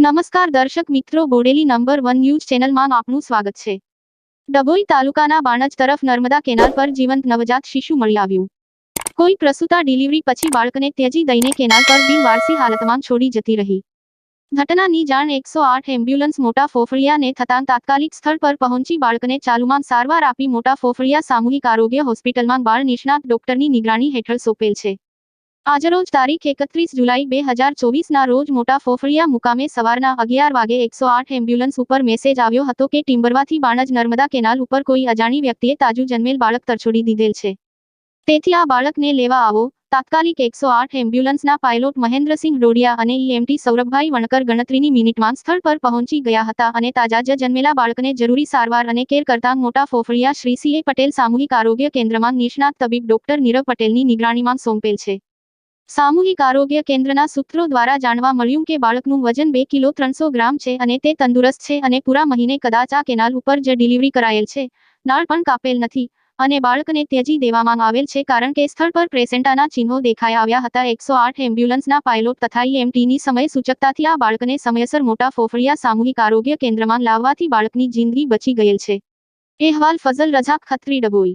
નમસ્કાર દર્શક મિત્રો બોડેલી નંબર વન ન્યૂઝ ચેનલમાં આપનું સ્વાગત છે. ડભોઈ તાલુકાના બાણજ તરફ નર્મદા કેનાલ પર જીવંત નવજાત શિશુ મળી આવ્યું. કોઈ પ્રસૂતા ડિલિવરી પછી બાળકને ત્યજી દઈને કેનાલ પર બિનવારસી હાલતમાં છોડી જતી રહી. ઘટનાની જાણ એકસો આઠ એમ્બ્યુલન્સ મોટા ફોફળિયાને થતાં તાત્કાલિક સ્થળ પર પહોંચી બાળકને ચાલુમાં સારવાર આપી મોટા ફોફળિયા સામૂહિક આરોગ્ય હોસ્પિટલમાં બાળ નિષ્ણાત ડોક્ટરની નિગરાણી હેઠળ સોંપેલ છે. આજરોજ તારીખ એકત્રીસ જુલાઈ બે હજાર ચોવીસના રોજ મોટા ફોફળિયા મુકામે સવારના અગિયાર વાગે એકસો આઠ એમ્બ્યુલન્સ ઉપર મેસેજ આવ્યો હતો કે ટીમ્બરવાથી બાણજ નર્મદા કેનાલ ઉપર કોઈ અજાણી વ્યક્તિએ તાજુ જન્મેલ બાળક તરછોડી દીધેલ છે. તેથી આ બાળકને લેવા આવો. તાત્કાલિક એકસો આઠ એમ્બ્યુલન્સના પાયલોટ મહેન્દ્રસિંહ ડોડિયા અને ઈએમટી સૌરભભાઈ વણકર ગણતરીની મિનિટમાં સ્થળ પર પહોંચી ગયા હતા અને તાજા જ જન્મેલા બાળકને જરૂરી સારવાર અને કેર કરતા મોટા ફોફળિયા શ્રી સીએ પટેલ સામૂહિક આરોગ્ય કેન્દ્રમાં નિષ્ણાત તબીબ ડોક્ટર નીરવ પટેલની નિગરાણીમાં સોંપેલ છે. સામૂહિક આરોગ્ય કેન્દ્રના સૂત્રો દ્વારા જાણવા મળ્યું કે બાળકનું વજન બે કિલો ત્રણસો ગ્રામ છે અને તે તંદુરસ્ત છે અને પૂરા મહિને કદાચ આ કેનાલ ઉપર જ ડિલિવરી કરાયેલ છે. નાળ પણ કાપેલ નથી અને બાળકને ત્યજી દેવામાં આવેલ છે કારણ કે સ્થળ પર પ્રેસેન્ટાના ચિહ્નો દેખાઈ આવ્યા હતા. એકસો આઠ એમ્બ્યુલન્સના પાયલોટ તથા ઈએમટીની સમય સૂચકતાથી આ બાળકને સમયસર મોટા ફોફળિયા સામૂહિક આરોગ્ય કેન્દ્રમાં લાવવાથી બાળકની જિંદગી બચી ગયેલ છે. અહેવાલ ફઝલ રજાક ખત્રી ડબોઈ